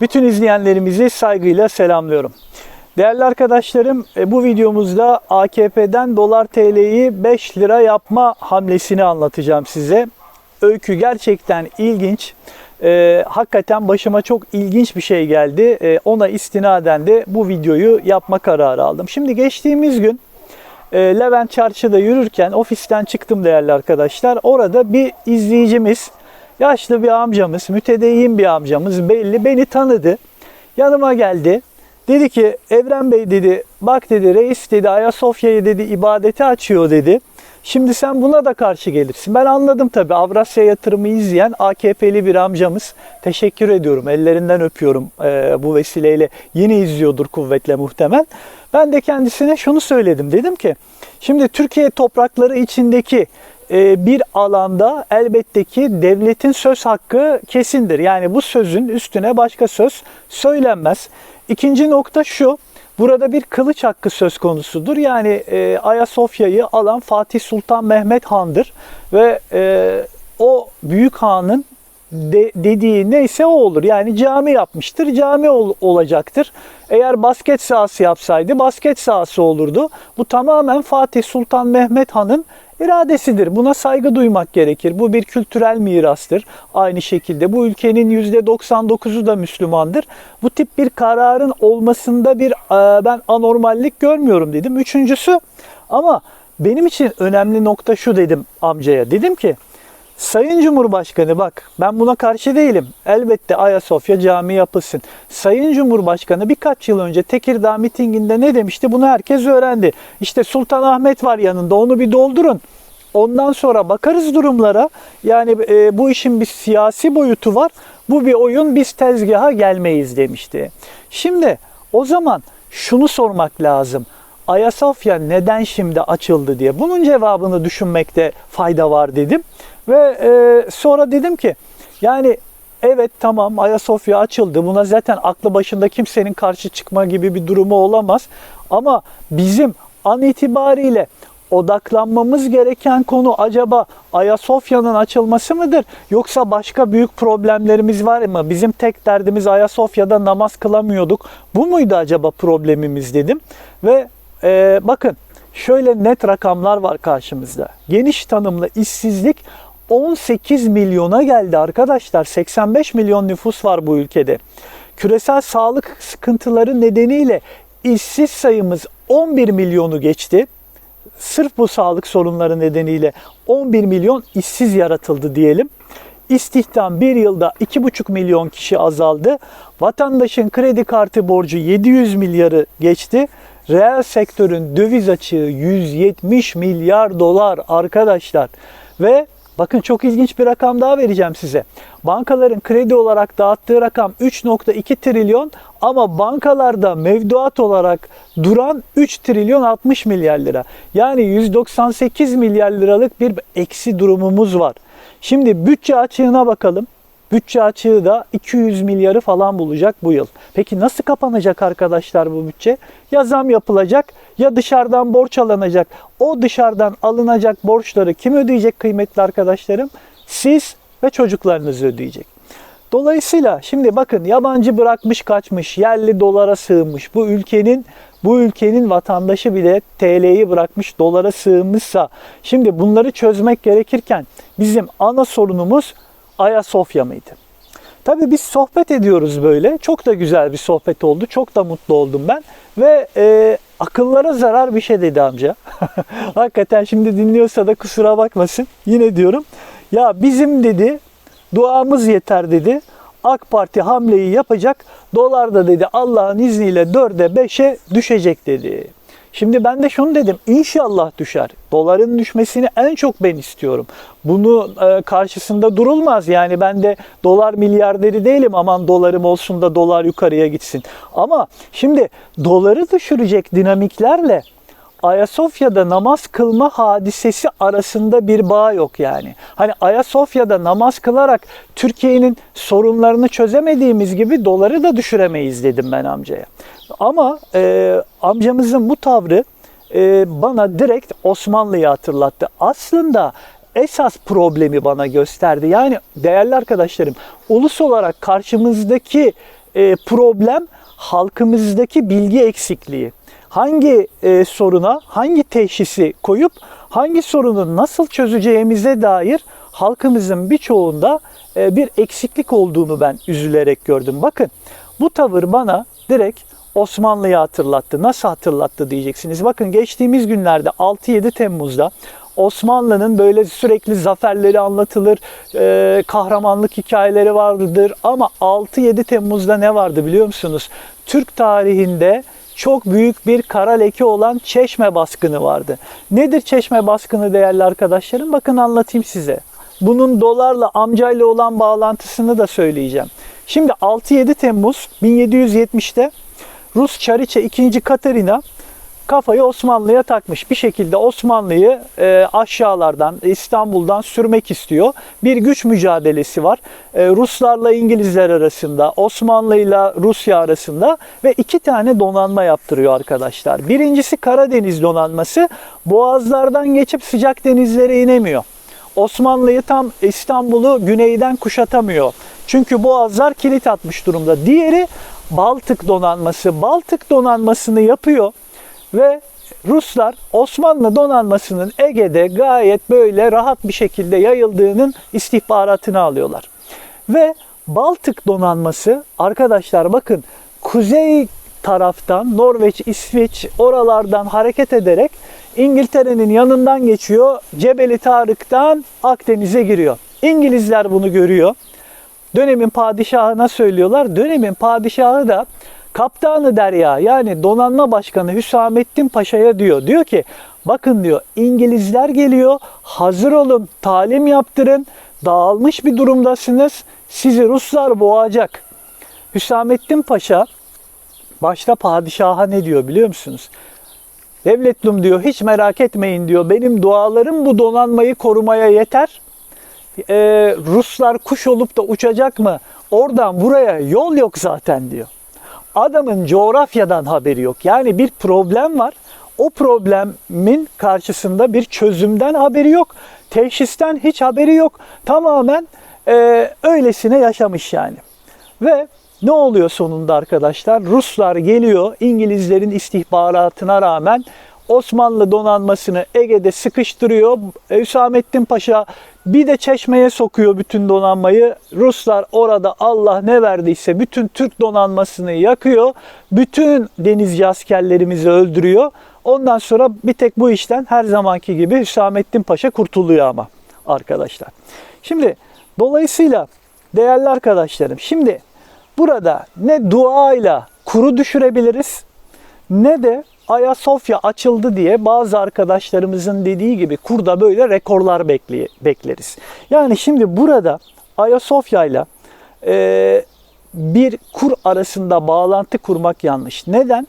Bütün izleyenlerimizi saygıyla selamlıyorum. Değerli arkadaşlarım e, bu videomuzda AKP'den dolar TL'yi 5 lira yapma hamlesini anlatacağım size. Öykü gerçekten ilginç. Ee, hakikaten başıma çok ilginç bir şey geldi. Ee, ona istinaden de bu videoyu yapma kararı aldım. Şimdi geçtiğimiz gün e, Levent Çarşı'da yürürken ofisten çıktım değerli arkadaşlar. Orada bir izleyicimiz, yaşlı bir amcamız, mütedeyyin bir amcamız belli beni tanıdı. Yanıma geldi. Dedi ki Evren Bey dedi bak dedi reis dedi Ayasofya'yı dedi ibadete açıyor dedi. Şimdi sen buna da karşı gelirsin. Ben anladım tabi Avrasya yatırımı izleyen AKP'li bir amcamız. Teşekkür ediyorum. Ellerinden öpüyorum e, bu vesileyle. Yeni izliyordur kuvvetle muhtemel. Ben de kendisine şunu söyledim. Dedim ki şimdi Türkiye toprakları içindeki bir alanda elbette ki devletin söz hakkı kesindir. Yani bu sözün üstüne başka söz söylenmez. İkinci nokta şu. Burada bir kılıç hakkı söz konusudur. Yani e, Ayasofya'yı alan Fatih Sultan Mehmet Han'dır ve e, o büyük hanın de, dediği neyse o olur. Yani cami yapmıştır, cami ol, olacaktır. Eğer basket sahası yapsaydı basket sahası olurdu. Bu tamamen Fatih Sultan Mehmet Han'ın iradesidir. Buna saygı duymak gerekir. Bu bir kültürel mirastır. Aynı şekilde bu ülkenin %99'u da Müslümandır. Bu tip bir kararın olmasında bir e, ben anormallik görmüyorum dedim. Üçüncüsü ama benim için önemli nokta şu dedim amcaya. Dedim ki Sayın Cumhurbaşkanı bak ben buna karşı değilim. Elbette Ayasofya cami yapılsın. Sayın Cumhurbaşkanı birkaç yıl önce Tekirdağ mitinginde ne demişti? Bunu herkes öğrendi. İşte Sultan Ahmet var yanında onu bir doldurun. Ondan sonra bakarız durumlara. Yani e, bu işin bir siyasi boyutu var. Bu bir oyun biz tezgaha gelmeyiz demişti. Şimdi o zaman şunu sormak lazım. Ayasofya neden şimdi açıldı diye. Bunun cevabını düşünmekte fayda var dedim. Ve e, sonra dedim ki yani evet tamam Ayasofya açıldı. Buna zaten aklı başında kimsenin karşı çıkma gibi bir durumu olamaz. Ama bizim an itibariyle odaklanmamız gereken konu acaba Ayasofya'nın açılması mıdır? Yoksa başka büyük problemlerimiz var mı? Bizim tek derdimiz Ayasofya'da namaz kılamıyorduk. Bu muydu acaba problemimiz dedim. Ve e, bakın şöyle net rakamlar var karşımızda. Geniş tanımlı işsizlik 18 milyona geldi arkadaşlar. 85 milyon nüfus var bu ülkede. Küresel sağlık sıkıntıları nedeniyle işsiz sayımız 11 milyonu geçti. Sırf bu sağlık sorunları nedeniyle 11 milyon işsiz yaratıldı diyelim. İstihdam bir yılda 2,5 milyon kişi azaldı. Vatandaşın kredi kartı borcu 700 milyarı geçti. Reel sektörün döviz açığı 170 milyar dolar arkadaşlar. Ve Bakın çok ilginç bir rakam daha vereceğim size. Bankaların kredi olarak dağıttığı rakam 3.2 trilyon ama bankalarda mevduat olarak duran 3 trilyon 60 milyar lira. Yani 198 milyar liralık bir eksi durumumuz var. Şimdi bütçe açığına bakalım. Bütçe açığı da 200 milyarı falan bulacak bu yıl. Peki nasıl kapanacak arkadaşlar bu bütçe? Ya zam yapılacak ya dışarıdan borç alınacak. O dışarıdan alınacak borçları kim ödeyecek kıymetli arkadaşlarım? Siz ve çocuklarınız ödeyecek. Dolayısıyla şimdi bakın yabancı bırakmış kaçmış, yerli dolara sığınmış. Bu ülkenin bu ülkenin vatandaşı bile TL'yi bırakmış dolara sığınmışsa şimdi bunları çözmek gerekirken bizim ana sorunumuz Ayasofya mıydı? Tabii biz sohbet ediyoruz böyle. Çok da güzel bir sohbet oldu. Çok da mutlu oldum ben. Ve e, akıllara zarar bir şey dedi amca. Hakikaten şimdi dinliyorsa da kusura bakmasın. Yine diyorum. Ya bizim dedi duamız yeter dedi. AK Parti hamleyi yapacak. Dolar da dedi Allah'ın izniyle 4'e 5'e düşecek dedi. Şimdi ben de şunu dedim. İnşallah düşer. Doların düşmesini en çok ben istiyorum. Bunu e, karşısında durulmaz. Yani ben de dolar milyarderi değilim. Aman dolarım olsun da dolar yukarıya gitsin. Ama şimdi doları düşürecek dinamiklerle Ayasofya'da namaz kılma hadisesi arasında bir bağ yok yani. Hani Ayasofya'da namaz kılarak Türkiye'nin sorunlarını çözemediğimiz gibi doları da düşüremeyiz dedim ben amcaya. Ama e, amcamızın bu tavrı e, bana direkt Osmanlı'yı hatırlattı. Aslında esas problemi bana gösterdi. Yani değerli arkadaşlarım ulus olarak karşımızdaki e, problem halkımızdaki bilgi eksikliği. Hangi e, soruna hangi teşhisi koyup hangi sorunu nasıl çözeceğimize dair halkımızın birçoğunda e, bir eksiklik olduğunu ben üzülerek gördüm. Bakın bu tavır bana direkt Osmanlı'yı hatırlattı. Nasıl hatırlattı diyeceksiniz. Bakın geçtiğimiz günlerde 6-7 Temmuz'da Osmanlı'nın böyle sürekli zaferleri anlatılır, e, kahramanlık hikayeleri vardır. Ama 6-7 Temmuz'da ne vardı biliyor musunuz? Türk tarihinde çok büyük bir kara leke olan Çeşme baskını vardı. Nedir Çeşme baskını değerli arkadaşlarım? Bakın anlatayım size. Bunun dolarla amcayla olan bağlantısını da söyleyeceğim. Şimdi 6-7 Temmuz 1770'te Rus Çariçe 2. Katerina kafayı Osmanlı'ya takmış. Bir şekilde Osmanlı'yı e, aşağılardan, İstanbul'dan sürmek istiyor. Bir güç mücadelesi var. E, Ruslarla İngilizler arasında, Osmanlı'yla Rusya arasında ve iki tane donanma yaptırıyor arkadaşlar. Birincisi Karadeniz donanması. Boğazlardan geçip sıcak denizlere inemiyor. Osmanlı'yı tam İstanbul'u güneyden kuşatamıyor. Çünkü boğazlar kilit atmış durumda. Diğeri Baltık donanması. Baltık donanmasını yapıyor ve Ruslar Osmanlı donanmasının Ege'de gayet böyle rahat bir şekilde yayıldığının istihbaratını alıyorlar. Ve Baltık donanması arkadaşlar bakın kuzey taraftan Norveç, İsveç oralardan hareket ederek İngiltere'nin yanından geçiyor. Cebeli Tarık'tan Akdeniz'e giriyor. İngilizler bunu görüyor. Dönemin padişahına söylüyorlar. Dönemin padişahı da Kaptanı Derya yani donanma başkanı Hüsamettin Paşa'ya diyor. Diyor ki bakın diyor İngilizler geliyor hazır olun talim yaptırın dağılmış bir durumdasınız sizi Ruslar boğacak. Hüsamettin Paşa başta padişaha ne diyor biliyor musunuz? Devletlum diyor hiç merak etmeyin diyor benim dualarım bu donanmayı korumaya yeter. Ee, Ruslar kuş olup da uçacak mı? Oradan buraya yol yok zaten diyor adamın coğrafyadan haberi yok. Yani bir problem var. O problemin karşısında bir çözümden haberi yok. Teşhisten hiç haberi yok. Tamamen e, öylesine yaşamış yani. Ve ne oluyor sonunda arkadaşlar? Ruslar geliyor İngilizlerin istihbaratına rağmen Osmanlı donanmasını Ege'de sıkıştırıyor. Hüsamettin Paşa bir de çeşmeye sokuyor bütün donanmayı. Ruslar orada Allah ne verdiyse bütün Türk donanmasını yakıyor. Bütün denizci askerlerimizi öldürüyor. Ondan sonra bir tek bu işten her zamanki gibi Hüsamettin Paşa kurtuluyor ama arkadaşlar. Şimdi dolayısıyla değerli arkadaşlarım şimdi burada ne duayla kuru düşürebiliriz ne de Ayasofya açıldı diye bazı arkadaşlarımızın dediği gibi kurda böyle rekorlar bekli, bekleriz. Yani şimdi burada Ayasofya ile e, bir kur arasında bağlantı kurmak yanlış. Neden?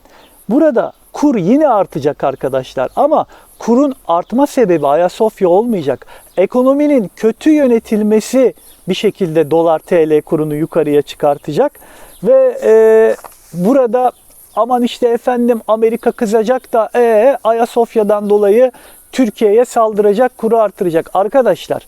Burada kur yine artacak arkadaşlar ama kurun artma sebebi Ayasofya olmayacak. Ekonominin kötü yönetilmesi bir şekilde dolar TL kurunu yukarıya çıkartacak ve e, burada aman işte efendim Amerika kızacak da ee, Ayasofya'dan dolayı Türkiye'ye saldıracak, kuru artıracak. Arkadaşlar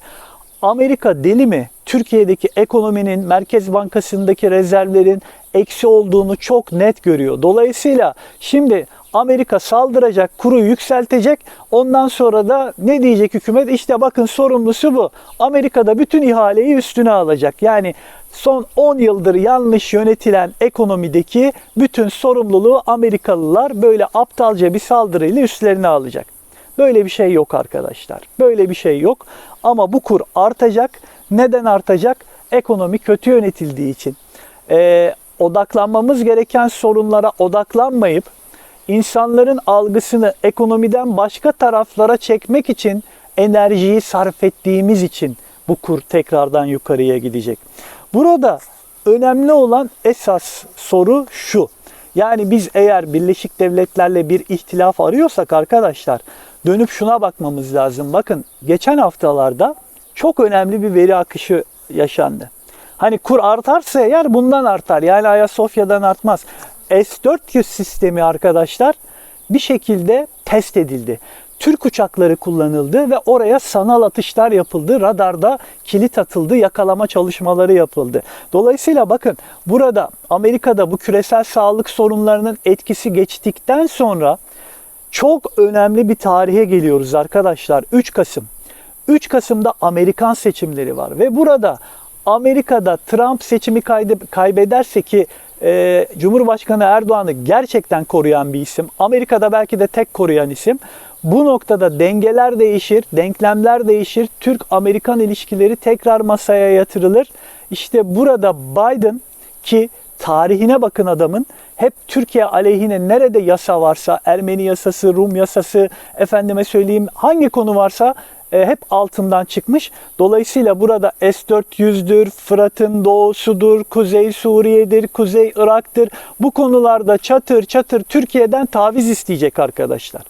Amerika deli mi? Türkiye'deki ekonominin, Merkez Bankası'ndaki rezervlerin eksi olduğunu çok net görüyor. Dolayısıyla şimdi Amerika saldıracak, kuru yükseltecek. Ondan sonra da ne diyecek hükümet? İşte bakın sorumlusu bu. Amerika'da bütün ihaleyi üstüne alacak. Yani son 10 yıldır yanlış yönetilen ekonomideki bütün sorumluluğu Amerikalılar böyle aptalca bir saldırıyla üstlerine alacak. Böyle bir şey yok arkadaşlar. Böyle bir şey yok. Ama bu kur artacak. Neden artacak? Ekonomi kötü yönetildiği için. Ee, odaklanmamız gereken sorunlara odaklanmayıp insanların algısını ekonomiden başka taraflara çekmek için enerjiyi sarf ettiğimiz için bu kur tekrardan yukarıya gidecek. Burada önemli olan esas soru şu. Yani biz eğer Birleşik Devletler'le bir ihtilaf arıyorsak arkadaşlar dönüp şuna bakmamız lazım. Bakın geçen haftalarda çok önemli bir veri akışı yaşandı. Hani kur artarsa eğer bundan artar. Yani Ayasofya'dan artmaz. S-400 sistemi arkadaşlar bir şekilde test edildi. Türk uçakları kullanıldı ve oraya sanal atışlar yapıldı. Radarda kilit atıldı, yakalama çalışmaları yapıldı. Dolayısıyla bakın burada Amerika'da bu küresel sağlık sorunlarının etkisi geçtikten sonra çok önemli bir tarihe geliyoruz arkadaşlar. 3 Kasım. 3 Kasım'da Amerikan seçimleri var ve burada Amerika'da Trump seçimi kaybederse ki e, Cumhurbaşkanı Erdoğan'ı gerçekten koruyan bir isim. Amerika'da belki de tek koruyan isim. Bu noktada dengeler değişir, denklemler değişir. Türk-Amerikan ilişkileri tekrar masaya yatırılır. İşte burada Biden ki tarihine bakın adamın hep Türkiye aleyhine nerede yasa varsa Ermeni yasası, Rum yasası, efendime söyleyeyim hangi konu varsa e, hep altından çıkmış. Dolayısıyla burada S-400'dür, Fırat'ın doğusudur, Kuzey Suriye'dir, Kuzey Irak'tır. Bu konularda çatır çatır Türkiye'den taviz isteyecek arkadaşlar.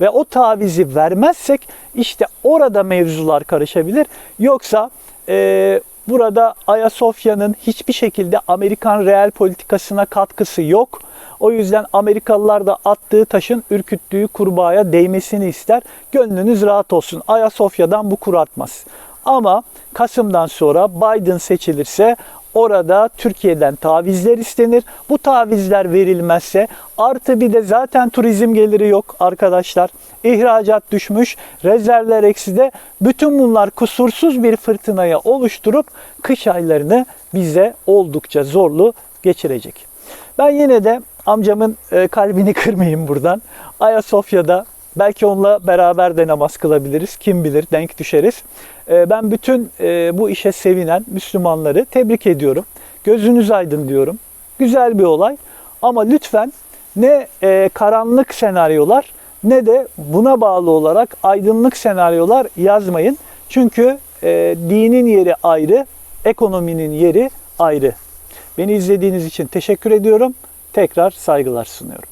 Ve o tavizi vermezsek işte orada mevzular karışabilir. Yoksa e, burada Ayasofya'nın hiçbir şekilde Amerikan reel politikasına katkısı yok. O yüzden Amerikalılar da attığı taşın ürküttüğü kurbağaya değmesini ister. Gönlünüz rahat olsun. Ayasofya'dan bu kur artmaz. Ama Kasım'dan sonra Biden seçilirse orada Türkiye'den tavizler istenir. Bu tavizler verilmezse artı bir de zaten turizm geliri yok arkadaşlar. İhracat düşmüş, rezervler ekside. Bütün bunlar kusursuz bir fırtınaya oluşturup kış aylarını bize oldukça zorlu geçirecek. Ben yine de amcamın e, kalbini kırmayayım buradan. Ayasofya'da belki onunla beraber de namaz kılabiliriz. Kim bilir denk düşeriz. E, Ben bütün e, bu işe sevinen Müslümanları tebrik ediyorum. Gözünüz aydın diyorum. Güzel bir olay. Ama lütfen ne karanlık senaryolar ne de buna bağlı olarak aydınlık senaryolar yazmayın. Çünkü dinin yeri ayrı, ekonominin yeri ayrı. Beni izlediğiniz için teşekkür ediyorum. Tekrar saygılar sunuyorum.